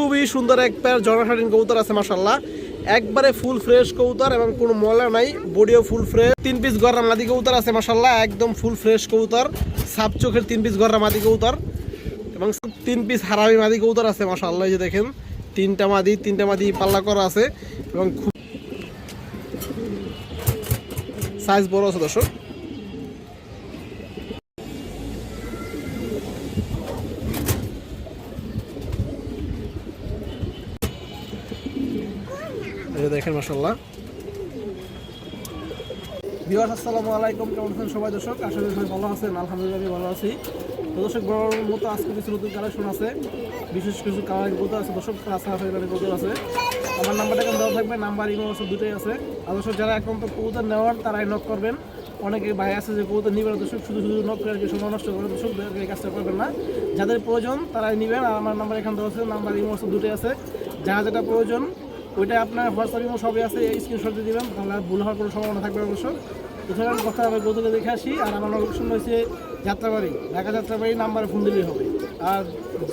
খুবই সুন্দর এক পেয়ার জনসাধারণ কবুতর আছে মাসাল্লাহ একবারে ফুল ফ্রেশ কবুতর এবং কোনো ময়লা নাই বডিও ফুল ফ্রেশ তিন পিস গররা মাদি কবুতর আছে মাসাল্লাহ একদম ফুল ফ্রেশ কবুতর। সাপ চোখের তিন পিস গররা মাদি কবুতর। এবং তিন পিস হারামি মাদি কবুতর আছে মাসাল্লাহ যে দেখেন। তিনটা মাদি তিনটা মাদি পাল্লা করা আছে, এবং খুব সাইজ বড় আছে, দর্শক। দেখেন মাসাল্লাহ ভিউয়ার্স, আসসালামু আলাইকুম। কেমন আছেন সবাই দর্শক? আশা করি ভালো আছেন। আলহামদুলিল্লাহ ভালো আছি। তো দর্শক বড় মতো আজকে কিছু নতুন কালেকশন আছে। বিশেষ কিছু কালার গত আছে। দর্শক, কাঁচা আছে গত আছে। আমার নাম্বারটা এখন দেওয়া থাকবে। নাম্বার ইমো আছে দুটোই আছে। আর দর্শক, যারা এখন তো কবুতর নেওয়ার, তারাই নক করবেন। অনেকে ভাই আছে যে কবুতর নিবেন দর্শক, শুধু শুধু নক করে সময় নষ্ট করে। দর্শক এই কাজটা করবেন না। যাদের প্রয়োজন, তারাই নেবেন। আর আমার নাম্বার এখানে দেওয়া আছে। নাম্বার ইমো আছে দুটোই আছে। যারা যেটা প্রয়োজন ওইটা আপনার হোয়াটসঅ্যাপ ইমো সবই আছে স্ক্রিনশট দিয়ে দিবেন, তাহলে ভুল হওয়ার কোনো সম্ভাবনা থাকবে অবশ্য এছাড়া আমি কথা হবে গৌতমকে দেখে আসি, আর আমার লোকেশন রয়েছে যাত্রাবাড়ি, ঢাকা যাত্রাবাড়ি নাম্বারে ফোন দিলেই হবে। আর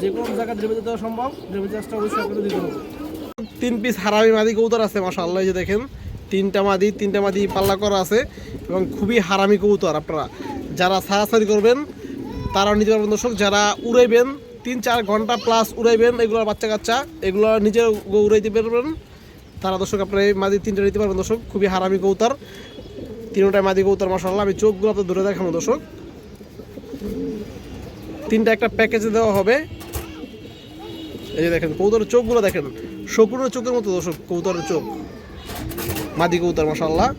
যে কোনো জায়গায় ডেলিভারি দেওয়া সম্ভব ডেলিভারি অবশ্যই আপনাদের দিতে হবে। তিন পিস হারামি মাদি কবুতর আছে, মাশাআল্লাহ, এই যে দেখেন, তিনটা মাদি তিনটা মাদি পাল্লা করা আছে, এবং খুবই হারামি কবুতর, আপনারা যারা সারাসারি করবেন, তারাও নিতে পারবেন, দর্শক, যারা উড়াইবেন তিন চার ঘণ্টা প্লাস উড়াইবেন এগুলোর বাচ্চা কাচ্চা। এগুলো নিজে উড়াইতে পারবেন। তারা দর্শক আপনার এই মাদি তিনটা নিতে পারবেন দর্শক। খুবই হারামি কবুতর তিনটায় মাদি কবুতর মাসাল্লাহ আমি চোখগুলো আপনার ধরে দেখাবো দর্শক। তিনটা একটা প্যাকেজে দেওয়া হবে। এই যে দেখেন কবুতরের চোখগুলো দেখেন। শকুনের চোখের মতো দর্শক কবুতরের চোখ। মাদি কবুতর মাসাল্লাহ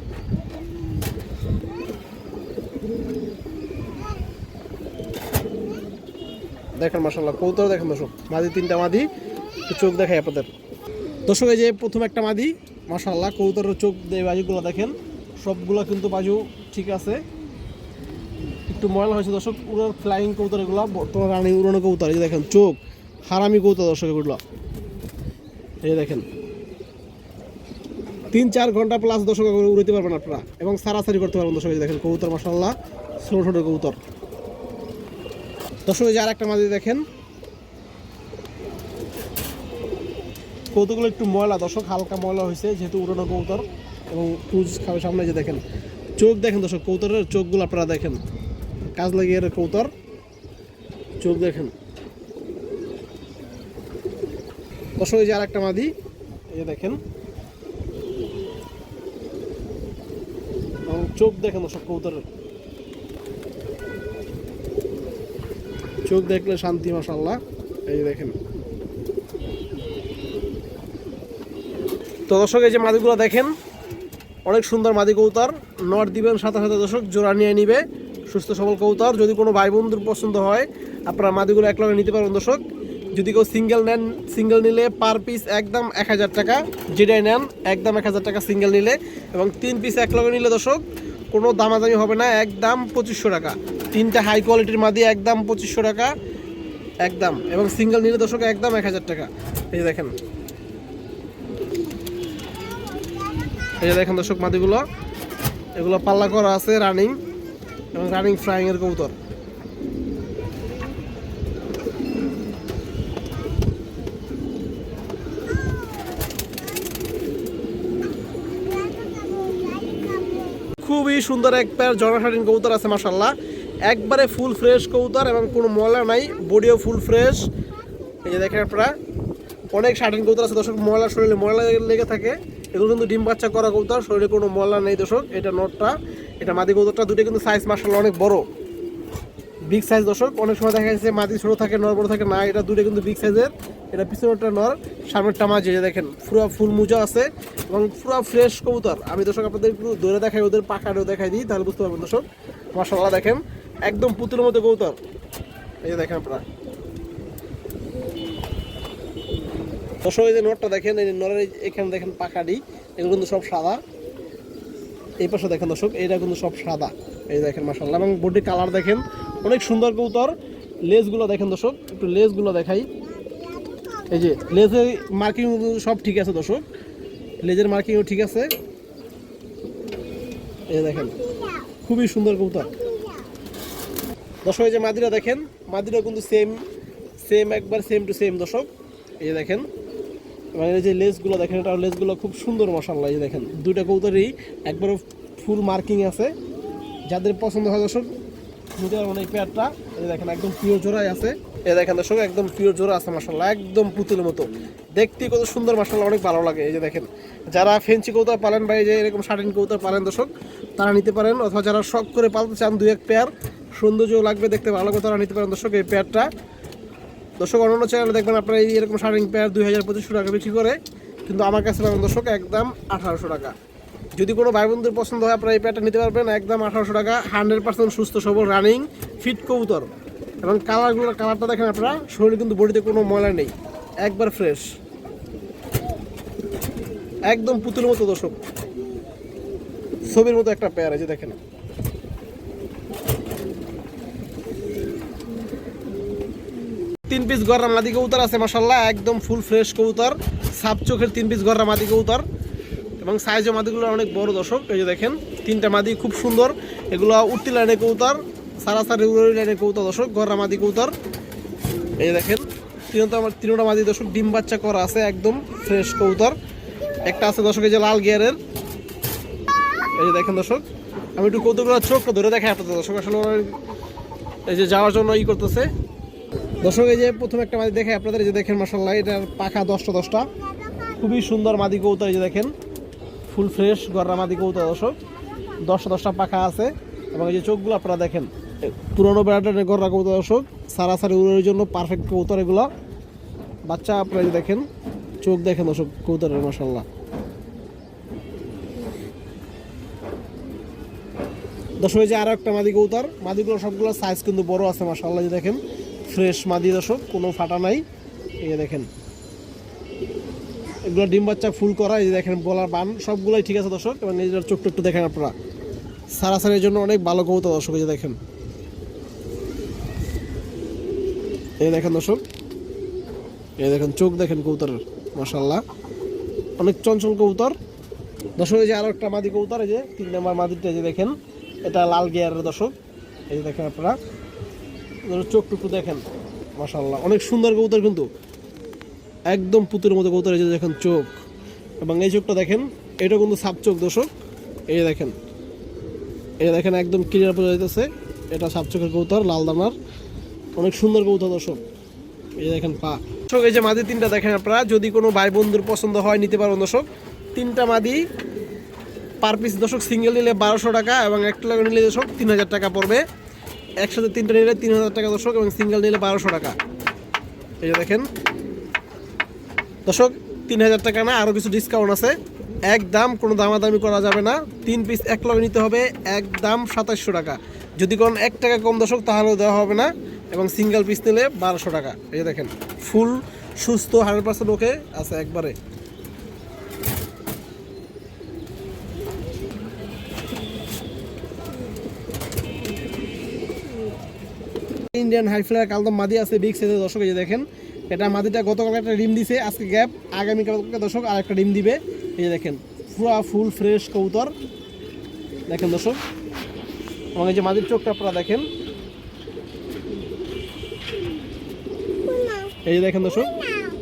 দেখেন মাসাল্লাহ কবুতর দেখেন দর্শক, মাদি, তিনটা মাদি চোখ দেখাই আপনাদের। দর্শক, এই যে প্রথম একটা মাদি মাসাল্লাহ কবুতরের চোখ দিয়ে বাজিগুলো দেখেন, সবগুলো কিন্তু বাজু ঠিক আছে। একটু ময়লা হয়েছে দর্শক, পুরো ফ্লাইং কৌতর এগুলো, বর্তমানে রানী উড়ানো কৌতর এই যে দেখেন চোখ, হারামি কৌতর দর্শক এগুলো। এই দেখেন, তিন, চার ঘণ্টা প্লাস দর্শক উড়াতে পারবেন আপনারা, এবং সারাসারি করতে পারবেন দর্শক দেখেন কবুতর মাসাল্লাহ ছোটো ছোটো কবুতর। দর্শক, এই যে আর একটা মাঝে দেখেন। কৌতুকগুলো একটু ময়লা, দর্শক, হালকা ময়লা হয়েছে, যেহেতু উড়ানো কৌতর এবং পুজ খাবে সামনে যে দেখেন। চোখ দেখেন দর্শক, কৌতরের চোখগুলো আপনারা দেখেন। কাজ লাগিয়ে কৌতর। চোখ দেখেন। দর্শক যে একটা মাদি যে দেখেন। এবং চোখ দেখেন দর্শক, কৌতরের। চোখ দেখলে শান্তি মশাল্লাহ এই দেখেন। তো দর্শক, এই যে মাদিগুলো দেখেন, অনেক সুন্দর মাদি কৌতার নট দিবেন সাথে সাথে দর্শক, জোড়া নিয়ে নিবে। সুস্থ, সবল কৌতার যদি কোনো ভাই বন্ধুর পছন্দ হয়, আপনারা মাদিগুলো এক লগে নিতে পারবেন দর্শক। যদি কেউ সিঙ্গেল নেন, সিঙ্গেল নিলে পার পিস একদম এক হাজার টাকা। যেটাই নেন, একদম এক হাজার টাকা সিঙ্গেল নিলে। এবং তিন পিস এক লগে নিলে দর্শক, কোনো দামাদামি হবে না, একদম পঁচিশশো টাকা। তিনটা হাই কোয়ালিটির মাদি, একদম পঁচিশশো টাকা। একদম। এবং সিঙ্গেল নিলে দর্শক একদম এক হাজার টাকা। এই দেখেন। এই দেখেন দর্শক মাদিগুলো। এগুলো পাল্লা করা আছে রানিং এবং রানিং ফ্রাইং এর কবুতর। খুবই সুন্দর এক পেয়ার জনসাধারণ কবুতর আছে মাসাল্লাহ একবারে ফুল ফ্রেশ কবুতর এবং কোনো ময়লা নাই বডিও ফুল ফ্রেশ এই যে দেখেন আপনারা, অনেক স্বাধীন কবুতর আছে দর্শক, ময়লা শরীরে ময়লা লেগে থাকে। এগুলো কিন্তু ডিম বাচ্চা করা কবুতর, শরীরে কোনো ময়লা নেই দর্শক, এটা নটটা। এটা মাদি কবুতরটা দুটো কিন্তু সাইজ মার্শাল্লাহ অনেক বড়। বিগ সাইজ দর্শক, অনেক সময় দেখা যাচ্ছে মাদি ছোট থাকে, নর বড় থাকে, না, এটা দুটো কিন্তু বিগ সাইজের এটা পিছনেরটা নর, সামনেরটা মাঝে দেখেন, পুরো ফুল মুজা আছে এবং পুরো ফ্রেশ কবুতর। আমি দর্শক আপনাদের একটু দৌড়ে দেখাই, ওদের পাখাটাও দেখাই দিই, তাহলে বুঝতে পারবেন দর্শক। মার্শাল্লাহ দেখেন একদম পুতুলের মতো কবুতর। এই যে দেখেন আপনারা। দর্শক, এই যে নটটা দেখেন, এই নরের এখানে দেখেন পাখাডি, এগুলো কিন্তু সব সাদা। এই পাশে দেখেন দর্শক এটা কিন্তু সব সাদা। এই দেখেন মাসাল্লাহ এবং বডি কালার দেখেন, অনেক সুন্দর কবুতর। লেজগুলো দেখেন দর্শক, একটু লেজগুলো দেখাই। এই যে, লেজের মার্কিং সব ঠিক আছে দর্শক। লেজের মার্কিংও ঠিক আছে। এই দেখেন, খুবই সুন্দর কবুতর। দর্শক যে মাদিরা দেখেন, মাদিরা কিন্তু সেম সেম একবার সেম টু সেম দর্শক। এই যে দেখেন এবং এই যে লেসগুলো দেখেন, এটা লেসগুলো খুব সুন্দর মশাল্লা এই যে দেখেন। দুইটা কবুতরই একবারে ফুল মার্কিং আছে। যাদের পছন্দ হয় দর্শক পারবেন এই পেয়ারটা এই দেখেন, একদম পিওর জোড়াই আছে। এই দেখেন দর্শক, একদম পিওর জোড়া আছে মাসাল্লাহ একদম পুতুলের মতো। দেখতে কত সুন্দর মশাল্লা অনেক ভালো লাগে, এই যে দেখেন। যারা ফেন্সি কৌতার পালেন বা এই যে এরকম শার্টিন কৌতার পালেন দর্শক, তারা নিতে পারেন, অথবা যারা শখ করে পালতে চান দু এক পেয়ার সৌন্দর্য লাগবে দেখতে, ভালো তারা নিতে পারেন দর্শক এই পেয়ারটা দর্শক, অন্যান্য চ্যানেলে দেখবেন আপনারা এই এরকম শার্টিং পেয়ার দুই হাজার পঁচিশশো টাকা বিক্রি করে, কিন্তু আমার কাছে পাবেন দর্শক একদম আঠারোশো টাকা। যদি কোনো ভাই বোনদের পছন্দ হয়, আপনারা এই প্যাডটা নিতে পারবেন, একদম আঠারোশো টাকা, হান্ড্রেড পার্সেন্ট সুস্থ, সবল রানিং ফিট কবুতর। এবং কালারগুলোর কালারটা দেখেন আপনারা, শরীরে কিন্তু বডিতে কোনো ময়লা নেই, একবার ফ্রেশ একদম পুতুলের মতো দর্শক। ছবির মতো একটা পেয়ার আছে দেখেন। তিন পিস গররা মাদি কবুতর আছে মাসাল্লাহ একদম ফুল ফ্রেশ কবুতর। সাপ চোখের তিন পিস গররা মাদি কবুতর। এবং সাইজও মাদিগুলো অনেক বড় দর্শক, এই যে দেখেন, তিনটা মাদি খুব সুন্দর। এগুলো উঠতি লাইনের কবুতর, সারাসারি উড়ি লাইনের কবুতর দর্শক গররা মাদি কবুতর। এই যে দেখেন, তিনটা তিনটা মাদি দর্শক, ডিম বাচ্চা করা আছে, একদম ফ্রেশ কবুতর। একটা আছে দর্শক, এই যে লাল গিয়ারের। এই যে দেখেন দর্শক, আমি একটু কৌতুকগুলো চোখটা ধরে দেখাই আপনাদের দর্শক, আসলে এই যে যাওয়ার জন্য ই করতেছে। দর্শক, এই যে প্রথম একটা মাদি দেখে আপনাদের যে দেখেন মাসাল্লাহ এটার পাখা দশটা দশটা। খুবই সুন্দর মাদি কৌতা এই যে দেখেন, ফুল ফ্রেশ গররা মাদি কৌতা দর্শক। দশটা দশটা পাখা আছে, এবং এই যে চোখগুলো আপনারা দেখেন, পুরোনো বেড়াটা গররা কৌতা দর্শক। সারাসারি উড়ের জন্য পারফেক্ট কৌতর এগুলো। বাচ্চা আপনারা যে দেখেন, চোখ দেখেন দর্শক কৌতরের মাসাল্লাহ দর্শক, এই যে আরও একটা মাদি কৌতার মাদিগুলো সবগুলো সাইজ কিন্তু বড় আছে মাসাল্লাহ যে দেখেন। ফ্রেশ মাদি দর্শক, কোনো ফাটা নাই। এই দেখেন। এগুলো ডিম বাচ্চা ফুল করা, এই যে দেখেন গলার বান, সবগুলোই ঠিক আছে দর্শক। এবং নিজের চোখটা একটু দেখেন আপনারা। সারাসারির জন্য অনেক ভালো কৌতা দর্শক, এই যে দেখেন। এই দেখেন দর্শক। এই দেখেন, চোখ দেখেন কৌতারের মাসাল্লাহ অনেক চঞ্চল কৌতর দর্শক, এই যে আরও একটা মাদি কৌতর এই যে তিন নম্বর মাদিটা যে দেখেন। এটা লাল গিয়ারের দর্শক। এই যে দেখেন আপনারা। চোখ টুকু দেখেন মাসাল্লাহ অনেক সুন্দর কবুতর কিন্তু। একদম পুতুলের মতো কবুতর, এই দেখেন চোখ। এবং এই চোখটা দেখেন, এটা কিন্তু সাপ চোখ, দর্শক। এই দেখেন এই দেখেন, একদম ক্লিয়ার বোঝা যাইতেছে, এটা সাপ চোখের কবুতর, লাল দানার। অনেক সুন্দর কবুতর, দর্শক। এই দেখেন পা। দর্শক, এই যে মাদি তিনটা দেখেন আপনারা, যদি কোনো ভাই বন্ধুর পছন্দ হয়, নিতে পারবেন, দর্শক। তিনটা মাদি পার পিস, দর্শক সিঙ্গেল নিলে বারোশো টাকা এবং একটা লাগা নিলে, দর্শক, তিন হাজার টাকা পড়বে। একসাথে তিনটা নিলে তিন হাজার টাকা দর্শক এবং সিঙ্গেল নিলে বারোশো টাকা। এই যে দেখেন। দর্শক তিন হাজার টাকা না আরও কিছু ডিসকাউন্ট আছে। একদম কোনো দামাদামি করা যাবে না। তিন পিস এক লগে নিতে হবে এক দাম সাতাশশো টাকা। যদি কোন এক টাকা কম দর্শক, তাহলেও দেওয়া হবে না। এবং সিঙ্গেল পিস নিলে বারোশো টাকা। এই যে দেখেন ফুল সুস্থ হান্ড্রেড পার্সেন্ট ওকে আছে একবারে। ইন্ডিয়ান হাই হাইফ্লার কালদম মাদি আছে বিগ সাইজের দর্শক এই যে দেখেন। এটা মাদিটা গতকাল একটা ডিম দিছে, আজকে গ্যাপ আগামীকালকে দর্শক আর একটা ডিম দিবে। এই যে দেখেন, পুরো ফুল ফ্রেশ কবুতর। দেখেন দর্শক এই যে মাদির চোখটা আপনারা দেখেন। এই যে দেখেন দর্শক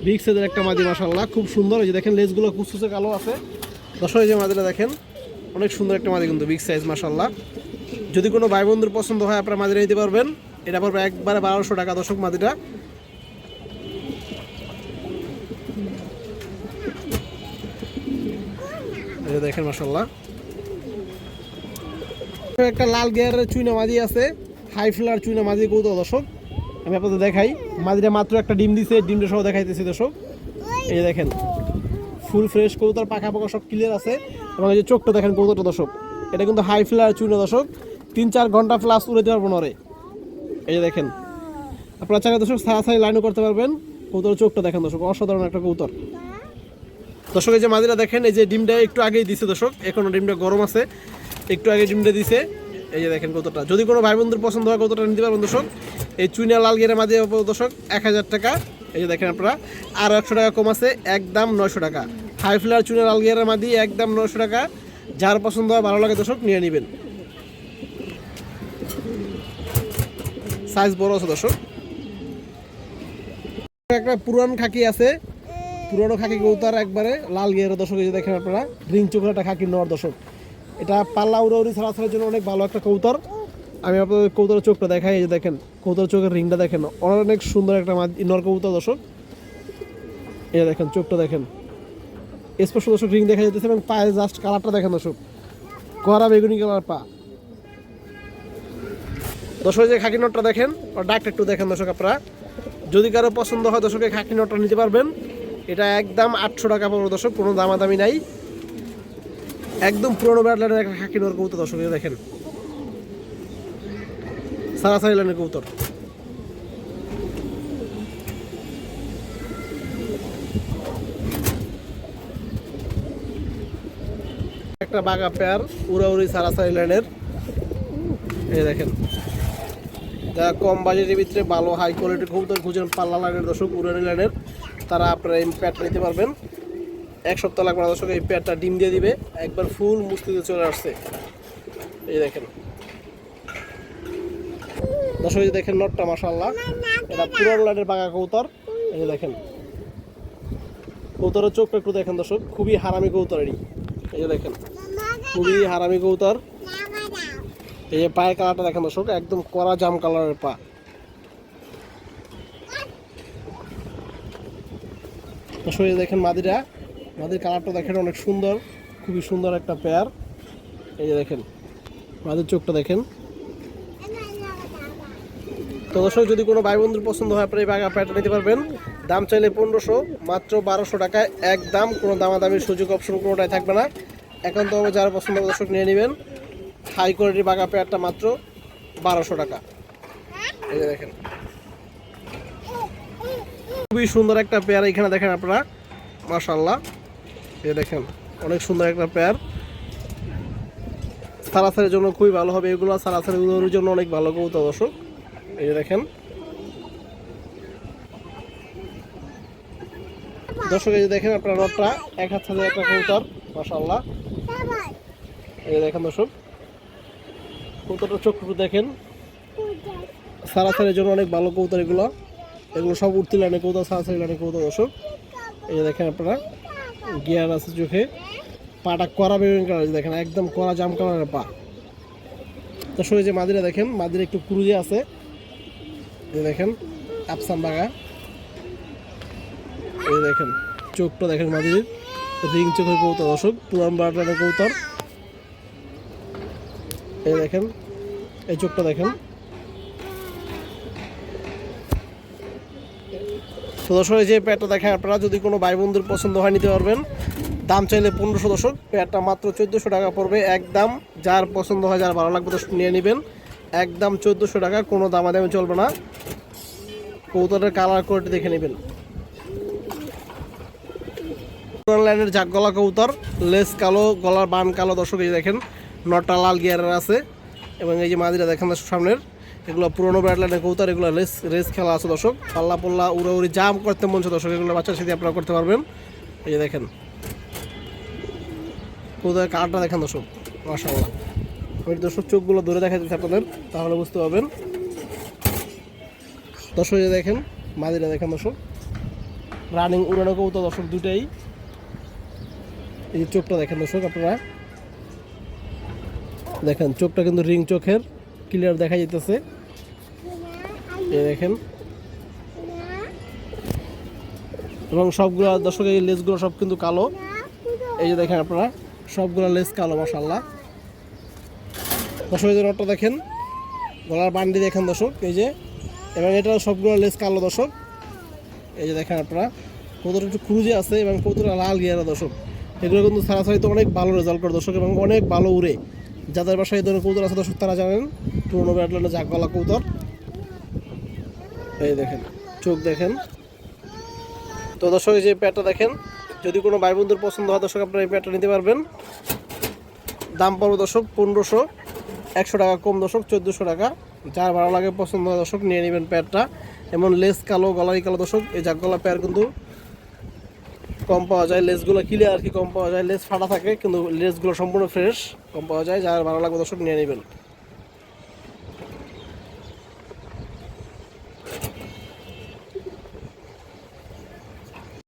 বিগ সাইজের একটা মাদি মাসাল্লাহ খুব সুন্দর। এই যে দেখেন লেজগুলো কুচকুচে কালো আছে। দর্শক, এই যে মাদিটা দেখেন, অনেক সুন্দর একটা মাদি কিন্তু বিগ সাইজ মাসাল্লাহ যদি কোনো ভাই বন্ধুর পছন্দ হয়, আপনারা মাদিরা নিতে পারবেন। এটা পড়বে একবারে বারোশো টাকা, দর্শক মাদিটা দেখেন মাসাল্লাহ একটা লাল গিয়ারের চুইনা মাদি আছে, হাই ফ্লার চুইনা মাদি কৌতো দর্শক। আমি আপনাদের দেখাই মাদিটা মাত্র একটা ডিম দিছে ডিমটা সহ দেখাইতেছি, দর্শক। এই দেখেন, ফুল ফ্রেশ কৌতার পাখা পাখা সব ক্লিয়ার আছে, এবং এই যে চোখটা দেখেন কৌতোটা দর্শক। এটা কিন্তু হাই ফ্লার চুইনা, দর্শক। তিন চার ঘণ্টা প্লাস উড়ে দিতে পারব নরে। এই যে দেখেন, আপনারা চাইলে দর্শক সারাসারি লাইনও করতে পারবেন। কৌতর চোখটা দেখেন দর্শক, অসাধারণ একটা কৌতর দর্শক, এই যে মাদিরা দেখেন, এই যে ডিমটা একটু আগেই দিছে দর্শক, এখনও ডিমটা গরম আছে, একটু আগে ডিমটা দিছে। এই যে দেখেন কতটা যদি কোনো ভাই বন্ধুর পছন্দ হয় কতটা নিতে পারবেন দর্শক। এই চুইনা লাল গেরে মাঝে দর্শক, এক হাজার টাকা। এই যে দেখেন আপনারা, আর একশো টাকা কম আছে, একদম নয়শো টাকা। হাই ফ্লার চুইনা লাল গিয়ারের মাদি, একদম নয়শো টাকা। যার পছন্দ হয়, ভালো লাগে দর্শক, নিয়ে নেবেন। সাইজ বড় আছে, দর্শক। একটা পুরান খাকি আছে। পুরনো খাকি কৌতার একবারে লাল গিয়ার দর্শক, এই যে দেখেন আপনারা, রিং চোখের একটা খাকি নেওয়ার দর্শক। এটা পাল্লা উড়াউড়ি ছাড়াছাড়ার জন্য অনেক ভালো একটা কৌতর আমি আপনাদের কৌতরের চোখটা দেখাই, এই যে দেখেন কৌতর চোখের রিংটা দেখেন। অনেক সুন্দর একটা নর কবুতর, দর্শক। এই দেখেন, চোখটা দেখেন। স্পষ্ট, দর্শক, রিং দেখা যেতেছে এবং পায়ে জাস্ট কালারটা দেখেন, দর্শক। কড়া বেগুনি কালার পা। দর্শক যে খাকি নটটা দেখেন ডাকটা একটু দেখেন দর্শক আপনারা। যদি কারও পছন্দ হয় দর্শকের খাকি নটটা নিতে পারবেন। এটা একদম আটশো টাকা পড়বে দর্শক, কোনো দামাদামি নাই। একদম পুরোনো ব্যাটলাইনের একটা খাকি নর কবুতর দর্শক দেখেন। সারাসারি লাইনের কবুতর। একটা বাঘা পেয়ার উড়াউড়ি সারাসারি লাইনের। এই দেখেন। কম বাজেটের ভিতরে ভালো হাই কোয়ালিটির কবুতর খুঁজেন পাল্লা লাইনের দর্শক, উড়ানি লাইনের, তারা আপনারা এই প্যাডটা নিতে পারবেন। এক সপ্তাহ লাগবে দর্শক, এই প্যাডটা ডিম দিয়ে দিবে। একবার ফুল মুস্তিতে চলে আসছে। এই দেখেন। দর্শক, এই দেখেন নটটা মাসাল্লাহ এটা পুরান লাইনের বাঘা কবুতর। এই দেখেন। কবুতরের চোখটা একটু দেখেন দর্শক, খুবই হারামি কবুতরেরই এই যে দেখেন। খুবই হারামি কবুতর। এই যে পায়ের কালারটা দেখেন দর্শক, একদম কড়া জাম কালারের পা। দর্শক দেখেন মাদিরা, মাদির কালারটা দেখেন অনেক সুন্দর, খুবই সুন্দর একটা পেয়ার। এই যে দেখেন, মাদির চোখটা দেখেন। তো দর্শক, যদি কোনো ভাই বন্ধুর পছন্দ হয়, আপনার এই বাগা প্যাটটা নিতে পারবেন। দাম চাইলে পনেরোশো, মাত্র বারোশো টাকায় একদম কোনো দামাদামির সুযোগ, অপশন কোনোটাই থাকবে না। এখন একান্তভাবে যারা পছন্দ দর্শক, নিয়ে নেবেন। হাই কোয়ালিটি বাগা পেয়ারটা মাত্র বারোশো টাকা। এই যে দেখেন। খুবই সুন্দর একটা পেয়ার এখানে দেখেন আপনারা। মাশাল্লাহ এই দেখেন, অনেক সুন্দর একটা পেয়ার। সারাসারের জন্য খুবই ভালো হবে এগুলো। সারাসারের উদয়ের জন্য অনেক ভালো কবুতর দর্শক। এই যে দেখেন। দর্শক, এই দেখেন আপনার রথটা এক হাত সাথে একটা কবুতর। মাশাল্লাহ এই দেখেন দর্শক। কবুতরটা চোখ টুকু দেখেন। সারাসারের জন্য অনেক ভালো কবুতর এগুলো। এগুলো সব উঠতে লাইনে কবুতর, সারাসারি লাইনে কবুতর দর্শক। এই দেখেন আপনারা গিয়ার আছে চোখে। পাটা করা বেগুন কালার দেখেন, একদম কড়া জাম কালারের পা। দর্শক যে মাদিরা দেখেন, মাদিরা একটু ক্রুজে আছে। এই দেখেন, আফসান বাগা। এই দেখেন, চোখটা দেখেন মাদির রিং চোখের কৌতর দর্শক, পুরান বাটানের কৌতর এই দেখেন, এই চোখটা দেখেন। তো দর্শক যে প্যাডটা দেখেন আপনারা, যদি কোনো ভাই বন্ধুর পছন্দ হয়, নিতে পারবেন। দাম চাইলে পনেরোশো দশক প্যাডটা মাত্র চোদ্দোশো টাকা পড়বে। একদম যার পছন্দ হয়, যার ভালো লাগবে, দর্শক, নিয়ে নেবেন। একদম চোদ্দোশো টাকা, কোনো দামাদামি চলবে না। কৌতরের কালার কোয়ালিটি দেখে নেবেন। লাইনের জাক গলা কবুতর লেস কালো, গলার বান কালো, দর্শক, এই দেখেন। নটা লাল গিয়ারের আছে এবং এই যে মাদিরা দেখেন সামনের, এগুলো পুরোনো ব্র্যান্ড লাইনের কবুতর, এগুলো রেস রেস খেলা আছে দর্শক। পাল্লা পোল্লা উড়াউড়ি জাম করতে মন দর্শক, এগুলো বাচ্চার সাথে আপনারা করতে পারবেন। এই যে দেখেন কৌতার কালারটা দেখেন দর্শক মাশাল্লাহ ওই দর্শক চোখগুলো ধরে দেখা যাচ্ছে আপনাদের, তাহলে বুঝতে পারবেন। দর্শক দেখেন, মাদিরা দেখেন দর্শক, রানিং উড়ানো কবুতর দর্শক দুটাই এই যে চোখটা দেখেন দর্শক আপনারা। দেখেন, চোখটা কিন্তু রিং চোখের ক্লিয়ার দেখা যেতেছে এই দেখেন। এবং সবগুলো দর্শক এই লেসগুলো সব কিন্তু কালো। এই যে দেখেন আপনারা, সবগুলো লেস কালো মাসাল্লাহ দর্শক, এই যে নটটা দেখেন, গলার বান্ডি দেখেন দর্শক, এই যে। এবং এটা সবগুলো লেস কালো দর্শক। এই যে দেখেন আপনারা, কতটা একটু ক্রুজে আছে এবং কতটা লাল গিয়ারা দর্শক। এগুলো কিন্তু সারাসারি তো অনেক ভালো রেজাল্ট করে দর্শক, এবং অনেক ভালো উড়ে। যাদের বাসায় এই ধরনের কৌতর আছে দর্শক, তারা জানেন পুরোনো ব্যাটলানের জাগবালা কৌতর এই দেখেন, চোখ দেখেন। তো দর্শক, এই যে প্যাটটা দেখেন, যদি কোনো ভাই বন্ধুর পছন্দ হয়, দর্শক, আপনারা এই প্যাটটা নিতে পারবেন। দাম পড়বে দর্শক পনেরোশো, একশো টাকা কম দর্শক, চোদ্দোশো টাকা। যার ভালো লাগে, পছন্দ হয়, দর্শক, নিয়ে নেবেন প্যাডটা এমন লেস, কালো গলারি কালো দর্শক, এই জাগগলা প্যার কিন্তু কম পাওয়া যায়, লেসগুলো কিলে আর কি কম পাওয়া যায়। লেস ফাটা থাকে, কিন্তু লেসগুলো সম্পূর্ণ ফ্রেশ কম পাওয়া যায়, যার ভালো লাগবে দর্শক নিয়ে নেবেন।